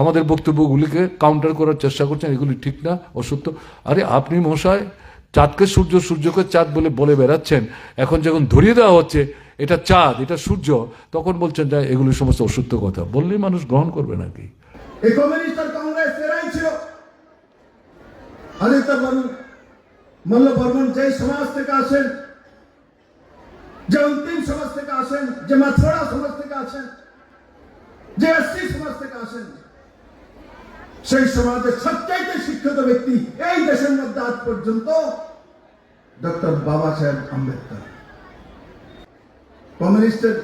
আমাদের বক্তব্যগুলিকে কাউন্টার করার চেষ্টা করছেন, এগুলি ঠিক না, অসত্য। আরে আপনি মশাই চাঁদকে সূর্য, সূর্যকে চাঁদ বলে বলে বেড়াচ্ছেন। এখন যখন ধরিয়ে দেওয়া হচ্ছে, এটা চাঁদ, এটা সূর্য, তখন বলছেন যে এগুলি সমস্ত অসত্য কথা। বললেই মানুষ গ্রহণ করবে নাকি? মল্ল যে আসেন, যে অন্তিম সমাজ থেকে আসেন, যে মাছড়া সমাজ থেকে আসেন যে এসসি সমাজ থেকে আসেন সেই সমাজের সবচাইতে শিক্ষিত ব্যক্তি এই দেশের মধ্যে আজ পর্যন্ত ডক্টর বাবা সাহেব আম্বেদকর। কমিউনিস্টের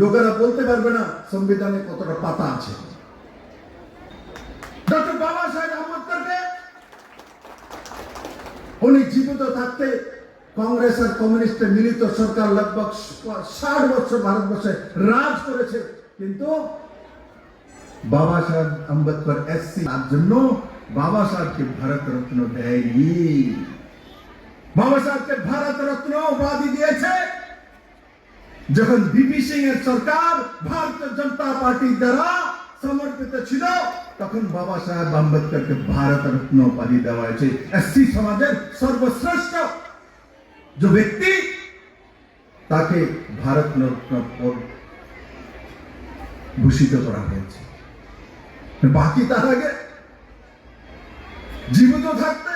লোকেরা বলতে পারবে না সংবিধানে কতটা পাতা আছে। ডক্টর বাবা সাহেব আম্বেদকরকে উনি জীবিত থাকতে কংগ্রেস আর কমিউনিস্টের মিলিত সরকার লগভগ ষাট বছর ভারতবর্ষে রাজ করেছে। কিন্তু বাবা সাহেব আম্বেদকর এসসি তার জন্য বাবা সাহেবকে ভারত রত্ন দেয়নি বাবা সাহেবকে ভারত রত্ন উপাধি দিয়েছে যখন বিপি সিং এর সরকার ভারতীয় জনতা পার্টির দ্বারা সমর্পিত ছিল তখন বাবা সাহেব আম্বেদকরকে ভারত রত্ন উপাধি দেওয়া হয়েছে এসসি সমাজের সর্বশ্রেষ্ঠ যে ব্যক্তি তাকে ভারত রত্ন ভূষিত করা হয়েছে বাকি তার আগে জীবিত থাকতে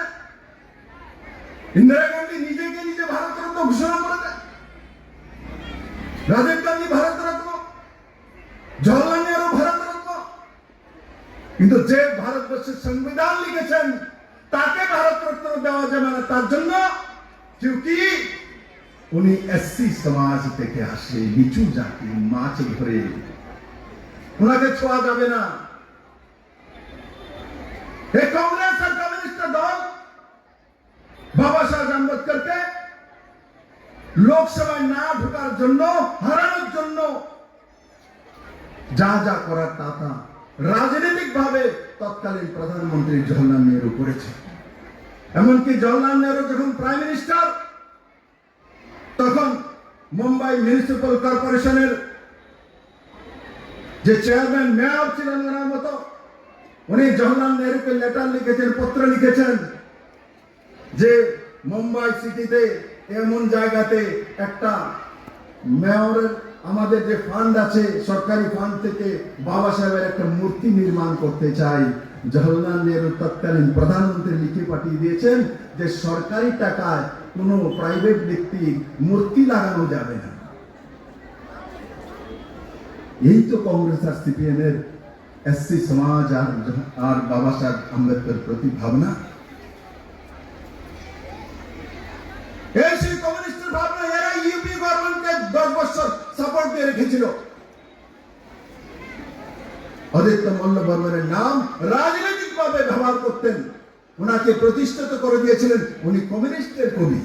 ইন্দিরা গান্ধী নিজেকে নিজে ভারত রত্ন ঘোষণা করে দেয় রাজীব গান্ধী ভারত রত্ন জওয়াহরলাল নেহরু ভারত রত্ন কিন্তু যে ভারতবর্ষের সংবিধান লিখেছেন, তাকে ভারত রত্ন দেওয়া যাবে না তার জন্য কিউকি উনি এসসি সমাজ থেকে আসে, নিচু জাতি মাছ ধরে। ওনাকে ছোঁয়া যাবে না। এই কংগ্রেস আর কমিউনিস্ট দল, বাবা সাহেব আম্বেদকরকে লোকসভায় না ঢোকার জন্য, হারানোর জন্য যা যা করার তা তা রাজনৈতিক ভাবে তৎকালীন প্রধানমন্ত্রী জওয়াহরলাল নেহরু করেছে। এমনকি জওয়াহরলাল নেহরু যখন প্রাইম মিনিস্টার, তখন মুম্বাই মিউনিসিপাল কর্পোরেশনের যে চেয়ারম্যান, মেয়র ছিলেন ওনার মতো উনি জওয়াহরলাল নেহরুকে লেটার লিখেছেন, পত্র লিখেছেন যে মুম্বাই সিটিতে এমন জায়গাতে একটা মেয়রের আমাদের যে ফান্ড আছে, সরকারি ফান্ড থেকে বাবা সাহেবের একটা মূর্তি নির্মাণ করতে চাই। জওহরলাল নেহরু তৎকালীন প্রধানমন্ত্রী লিখে পাঠিয়ে দিয়েছেন যে সরকারি টাকায় কোনো প্রাইভেট ব্যক্তির মূর্তি লাগানো যাবে না। এই তো কংগ্রেস আর সিপিএম এর এসসি সমাজ আর আর বাবা সাহেব আম্বেদকর প্রতি ভাবনা। এই সেই কমিউনিস্টের ভাবনা, এরা ইউপি গভর্নমেন্টকে দশ বছর সাপোর্ট দিয়ে রেখেছিল। আদিত্য মল্ল বর্মনের নাম রাজনৈতিক ভাবে ব্যবহার করতেন। ওনাকে প্রতিষ্ঠিত করে দিয়েছিলেন উনি কমিউনিস্টের কবি।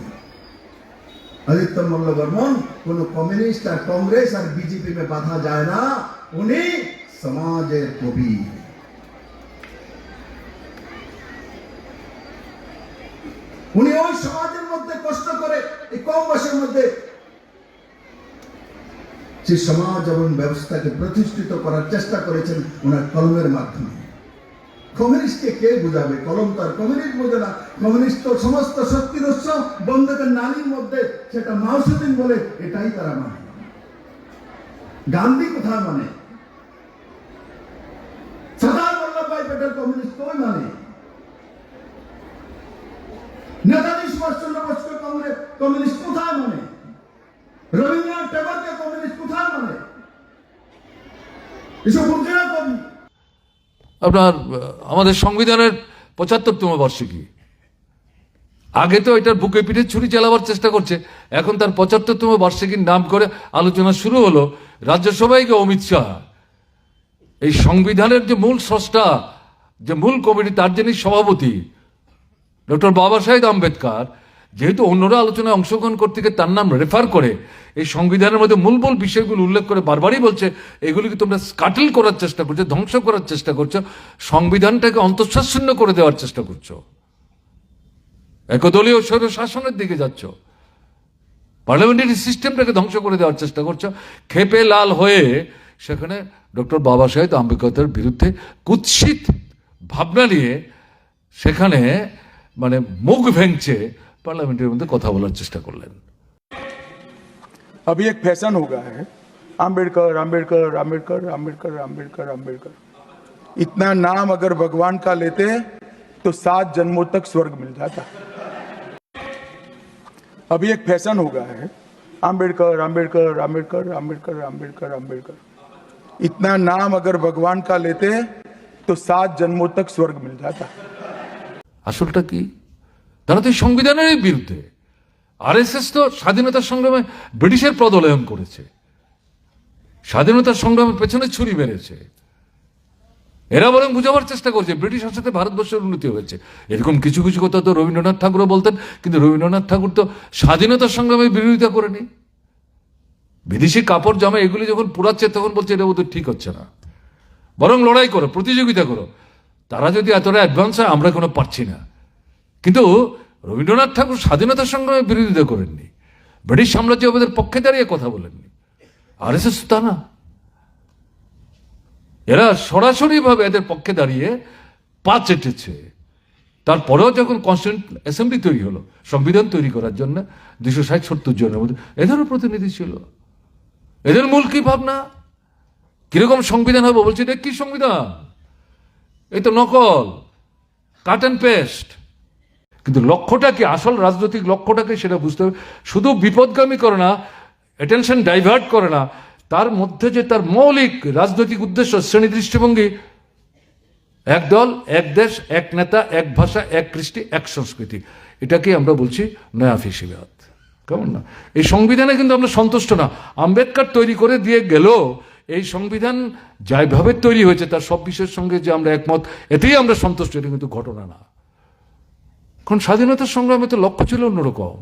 আদিত্য মল্ল বর্মন, কোন কমিউনিস্ট আর কংগ্রেস আর বিজেপি में বাধা যায় না। উনি সমাজের কবি। উনি ওই সমাজের মধ্যে কষ্ট করে, এই কম বয়সের মধ্যে সে সমাজ এবং ব্যবস্থাকে প্রতিষ্ঠিত করার চেষ্টা করেছেন ওনার কলমের মাধ্যমে। কমিউনিস্টকে কে বুঝাবে? কলম তার কমিউনিস্ট বোঝে না। কমিউনিস্ট তো সমস্ত শক্তির উৎস বন্ধকের নালীর মধ্যে সেটা মাউসুদ্দিন বলে, এটাই তারা মানে। গান্ধী কোথায় মানে? বল্লভভাই প্যাটেল কমিউনিস্ট কই মানে? নেতাজি সুভাষচন্দ্র বোসকে কংগ্রেস কমিউনিস্ট কোথায় মানে? রবীন্দ্রনাথ ঠাকুরকে কমিউনিস্ট কোথায় মানে? এসব বুঝে না কবি। আপনার আমাদের সংবিধানের পঁচাত্তরতম বার্ষিকী। আগে তো এটার বুকে পিঠে ছুরি চালাবার চেষ্টা করছে, এখন তার পঁচাত্তরতম বার্ষিকীর নাম করে আলোচনা শুরু হলো রাজ্যসভায় অমিত শাহ। এই সংবিধানের যে মূল স্রষ্টা, যে মূল কমিটি, তার যিনি সভাপতি, ডক্টর বাবা সাহেব আম্বেদকর, যেহেতু অন্যরা আলোচনায় অংশগ্রহণ করতে গিয়ে তার নাম রেফার করে, এই সংবিধানের মধ্যে মূল মূল বিষয়গুলো উল্লেখ করে বারবারই বলছে, এগুলিকে তোমরা স্কাটল করার চেষ্টা করছ, ধ্বংস করার চেষ্টা করছ, সংবিধানটাকে অন্তঃশাসন্য করে দেওয়ার চেষ্টা করছ। একদলীয় স্বৈর শাসনের দিকে যাচ্ছ। পার্লামেন্টারি সিস্টেমটাকে ধ্বংস করে দেওয়ার চেষ্টা করছ। খেপে লাল হয়ে সেখানে ডক্টর বাবা সাহেব আম্বেদকরের বিরুদ্ধে কুৎসিত ভাবনা নিয়ে সেখানে মানে মুখ ভেঙছে পার্লামেন্টের মধ্যে কথা বলার চেষ্টা করলেন अभी एक फैशन हो गया है आम्बेडकर आम्बेडकर आम्बेडकर आम्बेडकर आम्बेडकर आम्बेडकर इतना नाम अगर भगवान का लेते तो सात जन्मों तक स्वर्ग मिल जाता अभी एक फैशन हो गया है आम्बेडकर आम्बेडकर आम्बेडकर आम्बेडकर आम्बेडकर आम्बेडकर इतना नाम अगर भगवान का लेते तो सात जन्मों तक स्वर्ग मिल जाता আসলটা কি তারা তো এই সংবিধানের বিরুদ্ধে আরএসএস তো স্বাধীনতার সংগ্রামে ব্রিটিশের পদলয়ন করেছে স্বাধীনতার সংগ্রামের পেছনে ছুরি মেরেছে এরা বরং বুঝাবার চেষ্টা করছে ব্রিটিশ সাথে ভারতবর্ষের উন্নতি হয়েছে এরকম কিছু কিছু কথা তো রবীন্দ্রনাথ ঠাকুরও বলতেন কিন্তু রবীন্দ্রনাথ ঠাকুর তো স্বাধীনতার সংগ্রামে বিরোধিতা করেনি বিদেশি কাপড় জামা এগুলি যখন পুরাচ্ছে তখন বলছে এটা বোধহয় ঠিক হচ্ছে না। বরং লড়াই করো, প্রতিযোগিতা করো। তারা যদি এতটা অ্যাডভান্স হয়, আমরা কোনো পারছি না। কিন্তু রবীন্দ্রনাথ ঠাকুর স্বাধীনতা সংগ্রামে বিরোধিতা করেননি। ব্রিটিশ সাম্রাজ্য সাম্রাজ্যবাদের পক্ষে দাঁড়িয়ে কথা বলেননি। আর এস তা না। এরা সরাসরি ভাবে এদের পক্ষে দাঁড়িয়ে পা চেটেছে। তারপরেও যখন কনস্টিটিউন্ট অ্যাসেম্বলি তৈরি হলো, সংবিধান তৈরি করার জন্য দুশো ষাট সত্তর জনের মধ্যে, এদেরও প্রতিনিধি ছিল। এদের মূল কি ভাবনা? কীরকম সংবিধান হবে? বলছে, এটা কি সংবিধান? এই তো নকল কাট অ্যান্ড পেস্ট কিন্তু লক্ষ্যটা কি? আসল রাজনৈতিক লক্ষ্যটাকে সেটা বুঝতে হবে। শুধু বিপদগামী করে না অ্যাটেনশন ডাইভার্ট করে না, তার মধ্যে যে তার মৌলিক রাজনৈতিক উদ্দেশ্য, শ্রেণি দৃষ্টিভঙ্গি, এক দল, এক দেশ, এক নেতা, এক ভাষা, এক কৃষ্টি, এক সংস্কৃতি। এটাকে আমরা বলছি নয়া ফিসিবাদ। কেমন না? এই সংবিধানে কিন্তু আমরা সন্তুষ্ট না। আম্বেদকর তৈরি করে দিয়ে গেল এই সংবিধান যাইভাবে তৈরি হয়েছে, তার সব বিষয়ের সঙ্গে যে আমরা একমত, এতেই আমরা সন্তুষ্ট, এটা কিন্তু ঘটনা না। কারণ স্বাধীনতার সংগ্রামে তো লক্ষ্য ছিল অন্যরকম।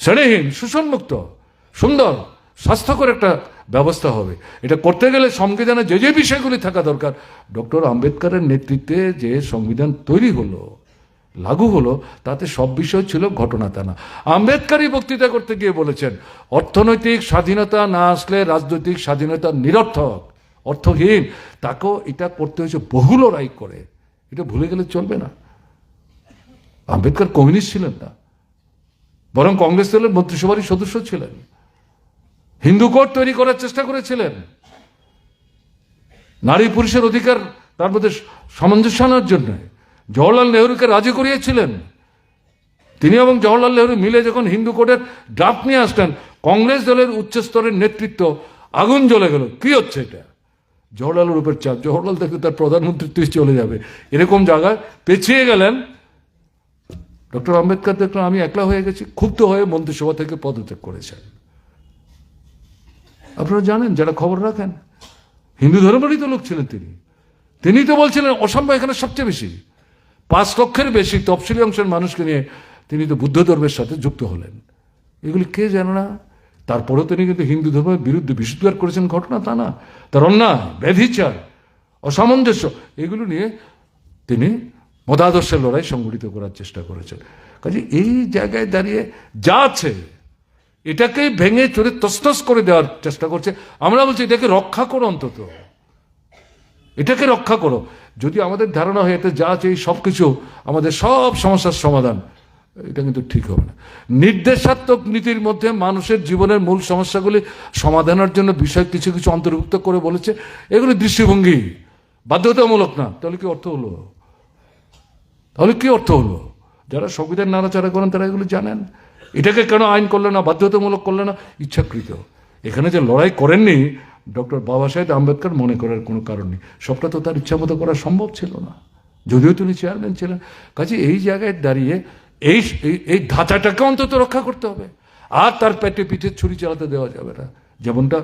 শ্রেণীহীন শোষণমুক্ত সুন্দর, স্বাস্থ্যকর একটা ব্যবস্থা হবে। এটা করতে গেলে সংবিধানে যে যে বিষয়গুলি থাকা দরকার, ডক্টর আম্বেদকরের নেতৃত্বে যে সংবিধান তৈরি হলো লাগু হলো, তাতে সব বিষয় ছিল ঘটনা তা না আম্বেদকরই বক্তৃতা করতে গিয়ে বলেছেন, অর্থনৈতিক স্বাধীনতা না আসলে রাজনৈতিক স্বাধীনতা নিরর্থক, অর্থহীন, তাকেও এটা করতে হয়েছে বহু লড়াই করে। এটা ভুলে গেলে চলবে না। আম্বেদকর কমিউনিস্ট ছিলেন না, বরং কংগ্রেস দলের মন্ত্রিসভারই সদস্য ছিলেন। হিন্দু কোড তৈরি করার চেষ্টা করেছিলেন। নারী পুরুষের অধিকার তার মধ্যে সামঞ্জস্য আনার জন্য। জওয়াহরলাল নেহরুকে রাজি করিয়েছিলেন। তিনি এবং জওয়াহরলাল নেহরু মিলে যখন হিন্দু কোডের ড্রাফট নিয়ে আসলেন, কংগ্রেস দলের উচ্চস্তরের নেতৃত্ব আগুন জ্বলে গেল। কি হচ্ছে এটা? জওয়াহরলালের উপর চাপ। জওয়াহরলাল দেখলে তার প্রধানমন্ত্রী চলে যাবে। এরকম জায়গায় পেছিয়ে গেলেন। ডক্টর আম্বেদকর দেখলাম আমি একলা হয়ে গেছি। ক্ষুব্ধ হয়ে মন্ত্রিসভা থেকে পদত্যাগ করেছেন। আপনারা জানেন, যারা খবর রাখেন, হিন্দু ধর্মেরই তো লোক ছিলেন তিনি। তিনি তো বলছিলেন অসম্ভব এখানে সবচেয়ে বেশি। পাঁচ লক্ষের বেশি তফসিলি অংশের মানুষকে নিয়ে তিনি তো বুদ্ধ ধর্মের সাথে যুক্ত হলেন। এগুলি কে জানে না? তারপরেও তিনি কিন্তু হিন্দু ধর্মের বিরুদ্ধে বিশুদ্ধার করেছেন ঘটনা তা না। তার অন্যায় ব্যাধিচার অসামঞ্জস্য, এগুলো নিয়ে তিনি মতাদর্শের লড়াই সংগঠিত করার চেষ্টা করেছেন। কাজে এই জায়গায় দাঁড়িয়ে যা আছে এটাকে ভেঙে চড়ে তসতস করে দেওয়ার চেষ্টা করছে। আমরা বলছি এটাকে রক্ষা করো অন্তত। এটাকে রক্ষা করো। যদি আমাদের ধারণা হয় এতে যা আছে সব কিছু আমাদের সব সমস্যার সমাধান, এটা কিন্তু ঠিক হবে না। নির্দেশাত্মক নীতির মধ্যে মানুষের জীবনের মূল সমস্যাগুলি সমাধানের জন্য বিষয় কিছু কিছু অন্তর্ভুক্ত করে বলেছে। এগুলি দৃষ্টিভঙ্গি। বাধ্যতামূলক না। তাহলে কি অর্থ হলো? তাহলে কি অর্থ হলো? যারা সংবিধান নাড়াচাড়া করেন, তারা এগুলো জানেন। এটাকে কেন আইন করল না, বাধ্যতামূলক করল না? ইচ্ছাকৃত। এখানে যে লড়াই করেননি ডক্টর বাবা সাহেব আম্বেদকর মনে করার কোনো কারণ নেই। সবটা তো তার ইচ্ছা মতো করা সম্ভব ছিল না। যদিও তিনি চেয়ারম্যান ছিলেন। কাজে এই জায়গায় দাঁড়িয়ে এই এই- ধাঁচাটাকে অন্তত রক্ষা করতে হবে। আর তার পেটে পিঠে ছুরি চালাতে দেওয়া যাবে না। যেমনটা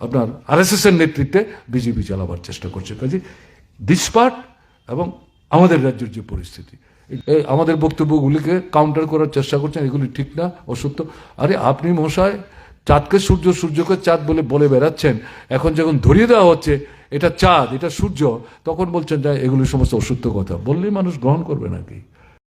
আপনার আরএসএস এর নেতৃত্বে বিজেপি চালাবার চেষ্টা করছে। কাজে দিসপাট এবং আমাদের রাজ্যের যে পরিস্থিতি আমাদের বক্তব্যগুলিকে কাউন্টার করার চেষ্টা করছেন, এগুলি ঠিক না, অসত্য। আরে আপনি মশাই চাঁদকে সূর্য, সূর্যকে চাঁদ বলে বলে বেড়াচ্ছেন। এখন যখন ধরিয়ে দেওয়া হচ্ছে, এটা চাঁদ, এটা সূর্য, তখন বলছেন যে এগুলি সমস্ত অসুস্থ কথা। বললেই মানুষ গ্রহণ করবে নাকি?